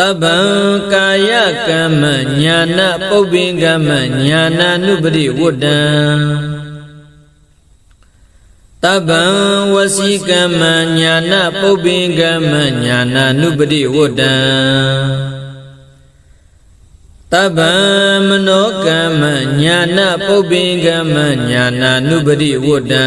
တဗ္ဗံကာယကမ္မညာနာပုပ္ပင်ကမ္မညာနာနုပရိဝတ္တံတဗ္ဗံဝစီကမ္မညာနာပုပ္ပင်ကမ္မညာနာနုပရိဝတ္တံတဗ္ဗံမနောကမ္မညာနာပုပ္ပင်ကမ္မညာနာနုပရိဝတ္တံ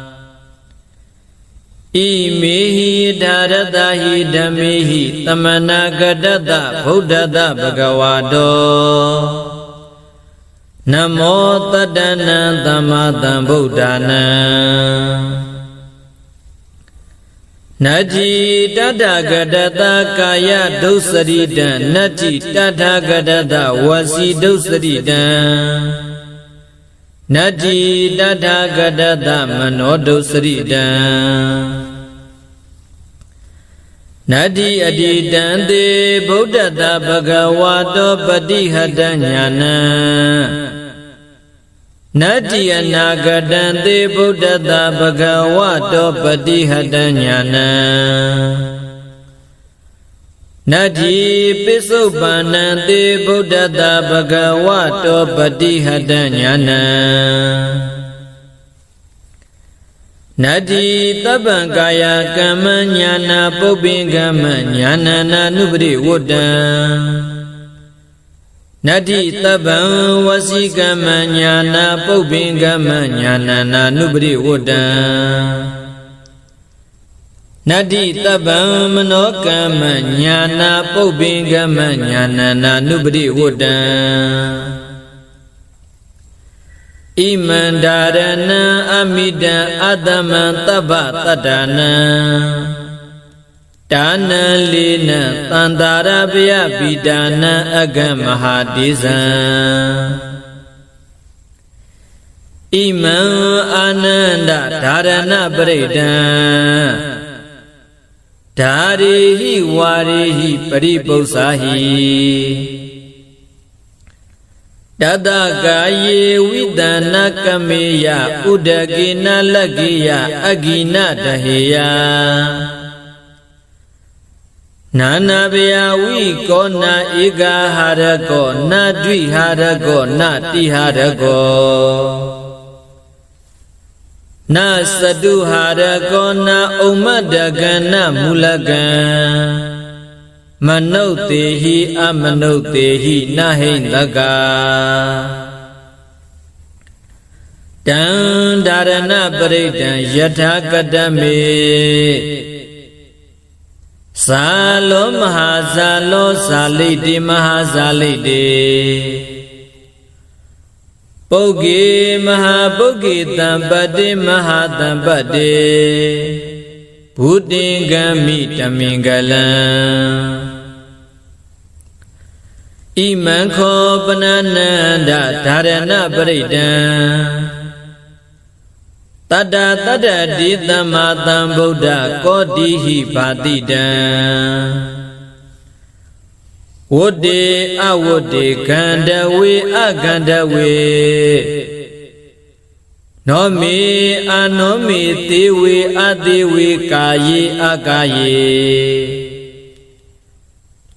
ဣမေဟိဒါရတဟိဓမ္မေဟိသမနာဂတတဗုဒ္ဓတဘဂဝါတောနမောတတ္တနံသမ္မာသမ္ဗုဒ္ဓနံနတ္တိတတဂတတကာယဒုစရိတံနတ္တိတထဂတတဝစီဒုစရိတံ နတ္တိတထဂတသမနောဒုစရိတံနတ္တိအတိတံတေဗုဒ္ဓတဘဂဝါတောပတိဟတညာနံနတ္တိအနာဂတံတေဗုဒ္ဓတဘဂဝါတောပတိဟတညာနံ နတ္တိပိစုပန္နံတေဗုဒ္ဓတဘဂဝါတောပတိဟတညာနံနတ္တိတပ္ပံကာယကမ္မညာနာပုပ္ပင်ကမ္မညာနာနာနုပရိဝတ္တံနတ္တိတပ္ပံဝစီကမ္မညာနာပုပ္ပင်ကမ္မညာနာနာနုပရိဝတ္တံ နတ္တိတပ္ပံမနောကမ္မညာနာပုပ္ပင်ကမ္မညာနာနာနုပရိဝတ္တံဣမန္ဒာရဏံအမိတံအတ္တမံတပ္ပတတ္တနံဒါနံလေးနံတန္တာရပယပိတာနံအကမဟာတိဇံဣမံအာနန္ဒဓာရဏပရိဒံ ဓာရိဟိဝါရိဟိပရိပု္ပ္ပာဟိတတကာယေဝိတနာကမေယဥဒကေနလကေယအဂိနတဟေယနာနာဘယဝိကောနာဧကဟာရကောနာဒွိဟာရကောနာတိဟာရကော နသတုဟာရကောနာဥမ္မတကနမူလကံမနုဿေဟိအမနုဿေဟိနဟိတကတံဒါရဏပရိဒံယထာကတမေဇာလောမဟာဇာလောဇာလိတိမဟာဇာလိတိ ပုဂ္ဂေမဟာပုဂ္ဂေတံပတ္တိမဟာတံပတ္တိဘုတင်ကံမိတမင်္ဂလံဣမံခောပနနန္ဒဓာရဏပရိဒံတတ္တတတ္တတိသမ္မာသမ္ဗုဒ္ဓကောတိဟိဘာတိတံ ဝတ္တေအဝတ္တေခန္ဓဝေအခန္ဓဝေနောမေအနောမေသေဝေအသေးဝေကာယေအကာယေ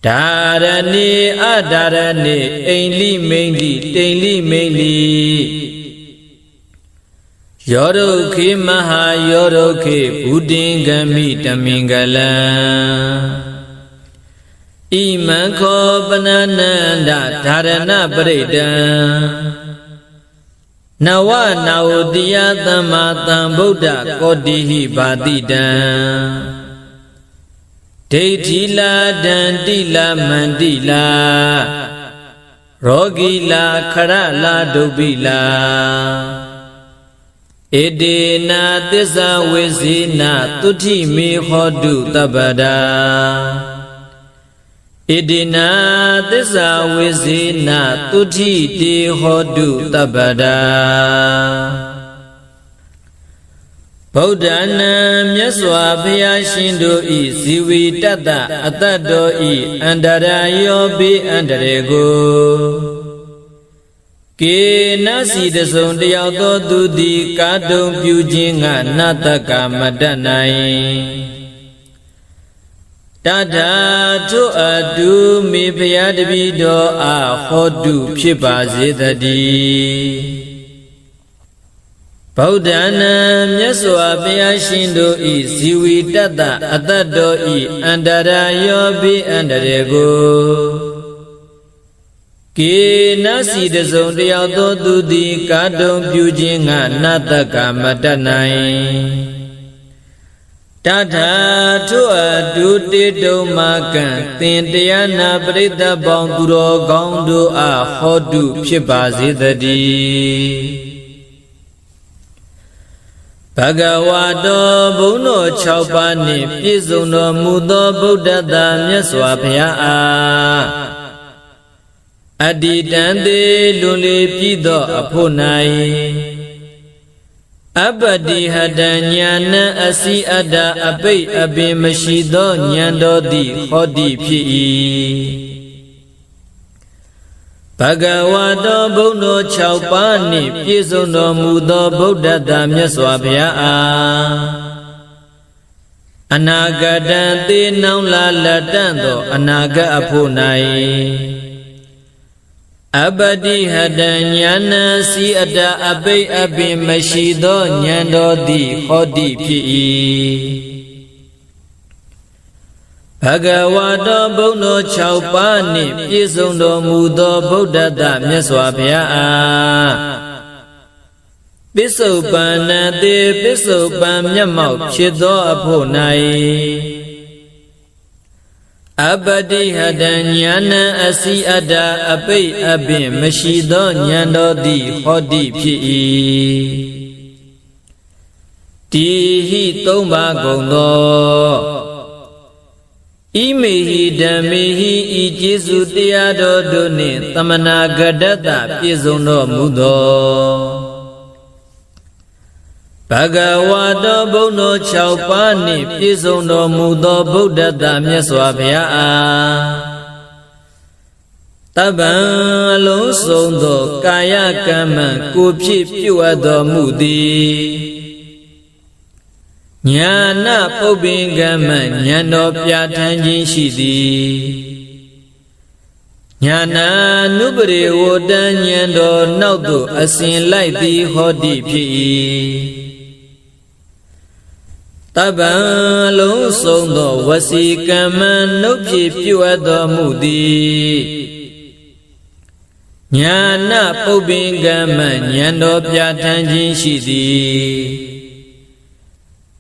ဒါရဏေအဒါရဏေအိန္လိမိန်လိတိန်လိမိန်လိယောဒုခေမဟာယောဒုခေဘုဒ္ဓင်္ဂမိတမင်္ဂလံ ဣမံခောပနနန္ဒဓာရဏပရိဒံနဝနာဝတိယသမ္မာသမ္ဗုဒ္ဓကောတိဟိဘာတိတံဒိဋ္ဌိလာဒန္တိလာမန္တိလာရောဂီလာခရလာဒုပိလာဣတိနာသစ္စာဝိဇိနာတုဋ္ဌိမေဟောတုတပ္ပဒာ ဣတိနာသစ္စာဝိဇိနာတုဋ္ဌိတေဟောတုတပ္ပဒာဗုဒ္ဓနာမြတ်စွာဘုရားရှင်တို့ဤဇီဝီတတ္တအတ္တတော်ဤအန္တရာယောပိအန္တရေကိုကေနစီတစုံတယောက်သောသူသည်ကာတုံပြုခြင်းကနတ္တကမတတ်နိုင် တထာထုအတုမေဖျားတပိတော်အားဟောတုဖြစ်ပါစေတည်းဗုဒ္ဓနာမြတ်စွာဘုရားရှင်တို့ဤဇီဝီတတ္တအတ္တတော်ဤအန္တရာယောပိအန္တရေကိုကေနစီတစုံတယောက်သောသူသည်ကာတုံပြုခြင်းကနတ္တကမတတ်နိုင် တထာထုအတုတေတုံမာကံသင်တရားနာပရိသတ်ပေါင်းသူတော်ကောင်းတို့အားဟောတုဖြစ်ပါစေတည်းဘဂဝါတော်ဘုန်းတော်6ပါးနှင့်ပြည့်စုံတော်မူသောဗုဒ္ဓတာမြတ်စွာဘုရားအားအတ္တိတံသေးလွန်လေပြည့်သောအဖို့၌ အပတိဟတညာနံအစီအတ္တအပိတ်အပင်မရှိသောဉာဏ်တော်သည်ဟောတိဖြစ်၏ဘဂဝါတော်ဘုန်းတော်6ပါးနှင့်ပြည့်စုံတော်မူသောဗုဒ္ဓတာမြတ်စွာဘုရားအားအနာဂတံသေနောင်လာလက်တန့်သောအနာဂတ်အဖို့၌ အပတိဟတညာဏစီအတအပိတ်အပင်မရှိသောဉာဏ်တော်သည်ဟောတိဖြစ်၏ဘဂဝါတော်ဘုန်းတော်6ပါးနှင့်ပြည့်စုံတော်မူသောဗုဒ္ဓတမြတ်စွာဘုရားအားပစ္စုပန်နတိပစ္စုပန်မျက်မှောက်ဖြစ်သောအဖို့၌ အပတိဟတဉာဏံအစီအတ္တအပိတ်အပင်မရှိသောဉာဏ်တော်သည်ဟောတိဖြစ်၏တိဟိသုံးပါကုန်သောဣမေဟိဓမ္မေဟိဤကျေစုတရားတော်တို့နှင့်သမနာဂတ္တပြည့်စုံတော်မူသော ဘဂဝါတော်ဘုန်းတော်6ပါးနှင့်ပြည့်စုံတော်မူသောဗုဒ္ဓတာမြတ်စွာဘုရားအားတပ္ပံအလုံးစုံသောကာယကမ္မကိုဖြစ်ပြုအပ်တော်မူသည်ညာနာပုပ္ပင်ကမ္မဉာဏ်တော်ပြဋ္ဌာန်းခြင်းရှိသည် ညာနာနုပရိဝတ္တဉာဏ်တော်နောက်သို့အစဉ်လိုက်သည်ဟောတိဖြစ်၏တပ္ပံလုံးစုံသောဝစီကမ္မနှုတ်ဖြစ်ပြုအပ်တော်မူသည်ညာနာပုပ္ပင်ကမ္မဉာဏ်တော်ပြဋ္ဌာန်းခြင်းရှိသည်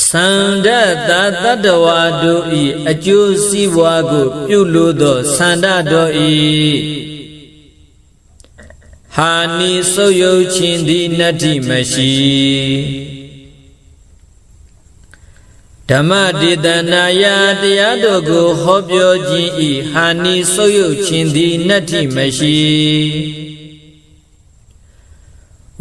သန္ဒတာတတ္တဝါတို့ဤအကျိုးစီးပွားကို ပြုလို့သောသန္ဒတော်ဤဟာနိဆုပ်ယုတ်ခြင်းသည်နတ္တိမရှိဓမ္မဒေသနာယတရားတော်ကိုဟောပြောခြင်းဤဟာနိဆုပ်ယုတ်ခြင်းသည်နတ္တိမရှိ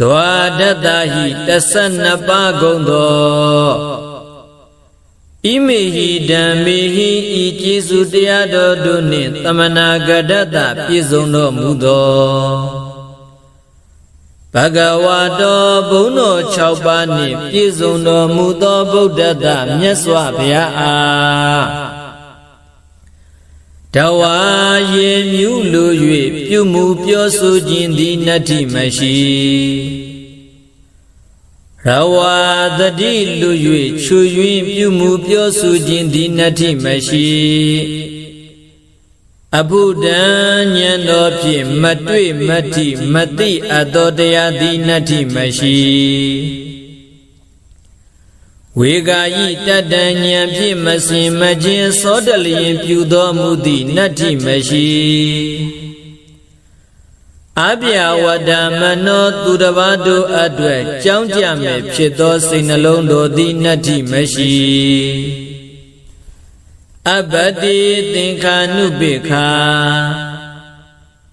ဒွါဒတ္တဟိ12ပါးကုန်သောဣမေဟိဓမ္မေဟိဤကျေစုတရားတော်တို့နှင့်တမနာဂဒတ္တပြည့်စုံတော်မူသောဘဂဝါတော်ဘုန်းတော်6ပါးနှင့်ပြည့်စုံတော်မူသောဗုဒ္ဓတမြတ်စွာဘုရားအား တဝါရေမြူးလို၍ပြုမှုပြောဆိုခြင်းသည်နတ္တိမရှိရဝါတတိလူ၍ချွယွင်းပြုမှုပြောဆိုခြင်းသည်နတ္တိမရှိအဘုဒ္ဓံဉာဏ်တော်ဖြင့်မတွေ့မတိမသိအပ်သောတရားသည်နတ္ထိမရှိ ဝေဂာယိတတံဉာဏ်ဖြင့်မစင်မခြင်းစောတလျင်ပြုသောမူသည်နတ္ထိမရှိအပြဝတ္တမနောသူတစ်ပါးတို့အတွက်ကြောင်းကြမဲ့ဖြစ်သောစိတ်နှလုံးတို့သည်နတ္ထိမရှိအပတိသင်္ခာနုပိခာ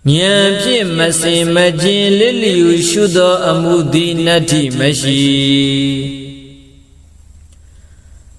ဉာဏ်ဖြင့်မစင်မကျင်လစ်လျူရှုသောအမှုသည်နတ္ထိမရှိ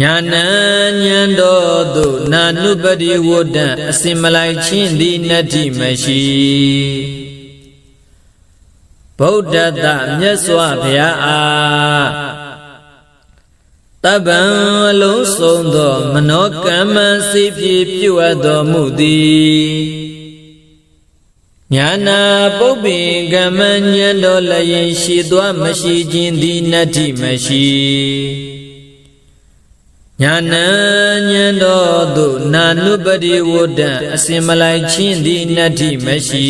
ညာဏဉဏ်တော်သို့နာနုပတိဝဒ္ဒံအစင်မလိုက်ချင်းသည်နတ္တိမရှိဗုဒ္ဓတမြတ်စွာဘုရားအားတပ္ပံအလုံးစုံသော မနောကမ္မစိဖြင့်ပြုအပ်တော်မူသည်ညာနာပုပ္ပိကမ္မဉဏ်တော်လည်းရှိသွားမရှိခြင်းသည်နတ္တိမရှိ ညာဏဉဏ်တော်သို့နာနုပတိဝဒံအစင်မလိုက်ချင်းသည်နတ္ထိမရှိ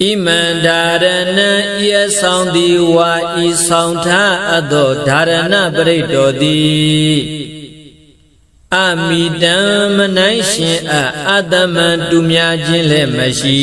ဣမန္ဒါရဏံဤအဆောင်သည်ဝါဤဆောင်ထားအပ်သောဓာရဏပရိတ်တော်သည်အမိတံမနိုင်ရှင်အအတ္တမံတူမြခြင်းလည်းမရှိ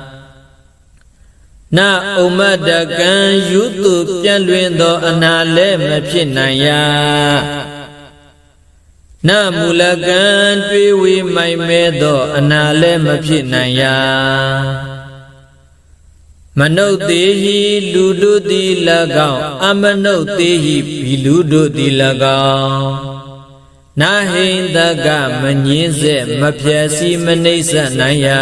နာဥမတကံယူတုပြန့်လွင်သော အနာလည်းမဖြစ်နိုင်ရာနမူလကံတွေးဝေမိုင်မဲသော အနာလည်းမဖြစ်နိုင်ရာမနုဿေဟိလူတို့သည်၎င်းအမနုဿေဟိဘီလူတို့သည်၎င်းနာဟိန္တကမငင်းစေမဖြက်စီမနှိမ့်ဆက်နိုင်ရာ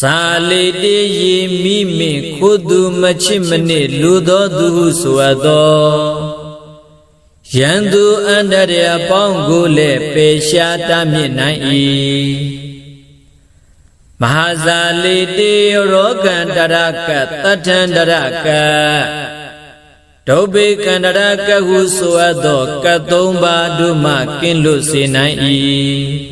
စာလေတေရေမိမိခိုသူမချစ်မနစ်လူသောသူဟုဆိုအပ်သောယံသူအန္တရာအပေါင်းကိုလည်းပေရှားတားမြစ်နိုင်၏မဟာဇာလေတေရောကံတရကတထံတရကဒုဗ္ဗေကန္တရကဟုဆိုအပ်သောကသုံးပါးတို့မှကင်းလွတ်စေနိုင်၏